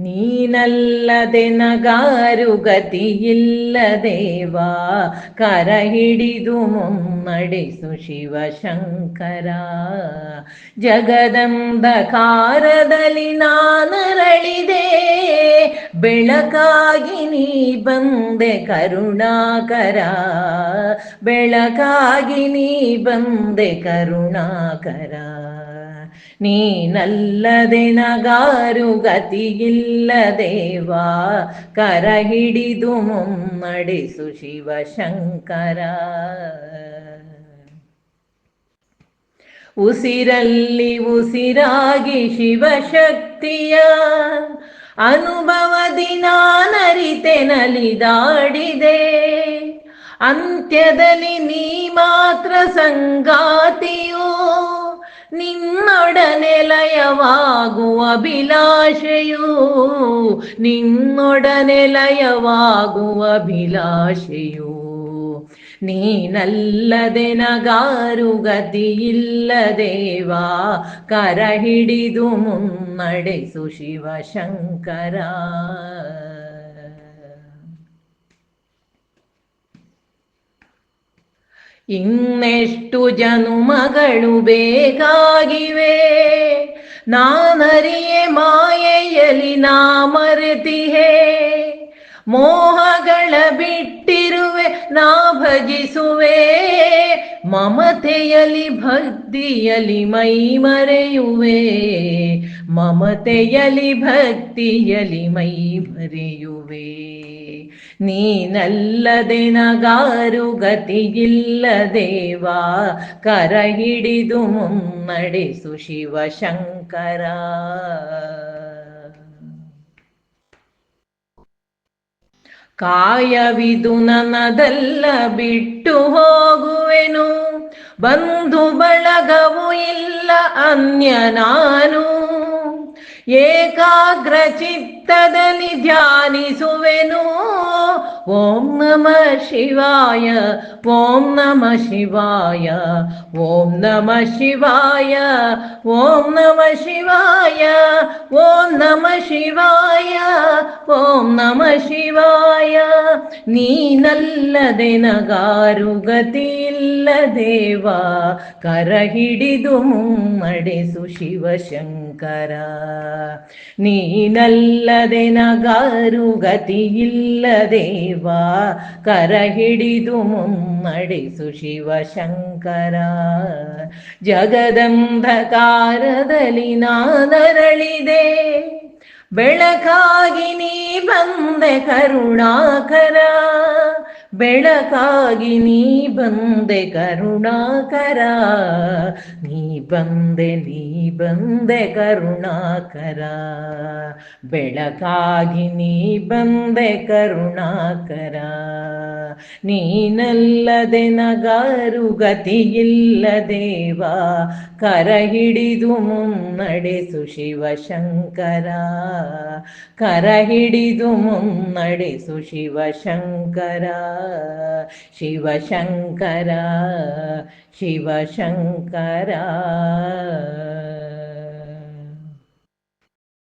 ನೀನಲ್ಲದೆ ನಗಾರು ಗತಿಯಿಲ್ಲದೇವಾ. ಕರ ಹಿಡಿದು ಮುನ್ನಡೆಸು ಶಿವಶಂಕರ. ಜಗದಂಧಕಾರದಲ್ಲಿ ನಾನರಳಿದೆ. ಬೆಳಕಾಗಿ ನೀ ಬಂದೆ ಕರುಣಾಕರ. ಬೆಳಕಾಗಿ ನೀ ಬಂದೆ ಕರುಣಾಕರ. ನೀನಲ್ಲದೆ ನಗಾರು ಗತಿಯಿಲ್ಲ ದೇವಾ ಕರ ಹಿಡಿದು ಮುನ್ನಡೆಸು ಶಿವಶಂಕರ. ಉಸಿರಲ್ಲಿ ಉಸಿರಾಗಿ ಶಿವಶಕ್ತಿಯ ಅನುಭವದಿ ನಾನರಿತೆ ನಲಿದಾಡಿದೆ. ಅಂತ್ಯದಲ್ಲಿ ನೀ ಮಾತ್ರ ಸಂಗಾತಿಯೋ ನಿನ್ನೊಡನೆ ಲಯವಾಗುವ ಅಭಿಲಾಷೆಯು ನಿನ್ನೊಡನೆ ಲಯವಾಗುವ ಅಭಿಲಾಷೆಯು. ನೀನಲ್ಲದೆ ನಗಾರು ಗತಿಯಿಲ್ಲದೇವಾ ಕರ ಹಿಡಿದು ಮುನ್ನಡೆಸು ಶಿವಶಂಕರ. ಇನ್ನೆಷ್ಟು ಜನುಮಗಳು ಬೇಕಾಗಿವೆ. ನಾನರಿಯೆ ಮಾಯೆಯಲಿ ನಾ ಮರೆತಿಹೇ. ಮೋಹಗಳ ಬಿಟ್ಟಿರುವೆ, ನಾ ಭಜಿಸುವೆ. ಮಮತೆಯಲ್ಲಿ ಭಕ್ತಿಯಲಿ ಮೈ ಮರೆಯುವೆ. ಮಮತೆಯಲಿ ಭಕ್ತಿಯಲಿ ಮೈ ಬರೆಯುವೆ. ನೀನಲ್ಲದೆ ನಗಾರು ಗತಿಯಿಲ್ಲ ದೇವಾ ಕರ ಹಿಡಿದು ಮುನ್ನಡೆಸು ಶಿವಶಂಕರ. ಕಾಯವಿದು ನನದಲ್ಲ ಬಿಟ್ಟು ಹೋಗುವೆನು. ಬಂಧು ಬಳಗವು ಇಲ್ಲ, ಅನ್ಯ ನಾನು ಏಕಾಗ್ರ ಚಿತ್ತದಲ್ಲಿ ಧ್ಯಾನಿಸುವೆನು. ಓಂ ನಮ ಶಿವಾಯ, ಓಂ ನಮ ಶಿವಾಯ, ಓಂ ನಮ ಶಿವಾಯ, ಓಂ ನಮ ಶಿವಾಯ, ಓಂ ನಮ ಶಿವಾಯ, ಓಂ ನಮ ಶಿವಾಯ. ನೀನಲ್ಲದೆ ನಗಾರು ಗತಿಯಿಲ್ಲ ದೇವಾ ಕರ ಹಿಡಿದು ಮುಮ್ಮಡೆಸು ಶಿವಶಂಕರ. ನೀನಲ್ಲದೆ ನಗಾರು ಗತಿಯಿಲ್ಲದೇವಾ ಕರ ಹಿಡಿದು ಮುನ್ನಡೆಸು ಶಿವಶಂಕರ. ಜಗದಂಧಕಾರದಲ್ಲಿ ನಾನರಳಿದೆ ಬೆಳಕಾಗಿ ನೀ ಬಂದೆ ಕರುಣಾಕರ. ಬೆಳಕಾಗಿ ನೀ ಬಂದೆ ಕರುಣಾಕರ. ನೀ ಬಂದೆ ನೀ ಬಂದೆ ಕರುಣಾಕರ. ಬೆಳಕಾಗಿ ನೀ ಬಂದೆ ಕರುಣಾಕರ. ನೀನಲ್ಲದೆ ನಗಾರು ಗತಿಯಿಲ್ಲ ದೇವಾ ಕರ ಹಿಡಿದು ಮುನ್ನಡೆಸು ಶಿವಶಂಕರ. ಕರ ಹಿಡಿದು ಮುನ್ನಡೆಸು ಶಿವಶಂಕರ. ಶಿವಶಂಕರ ಶಿವಶಂಕರ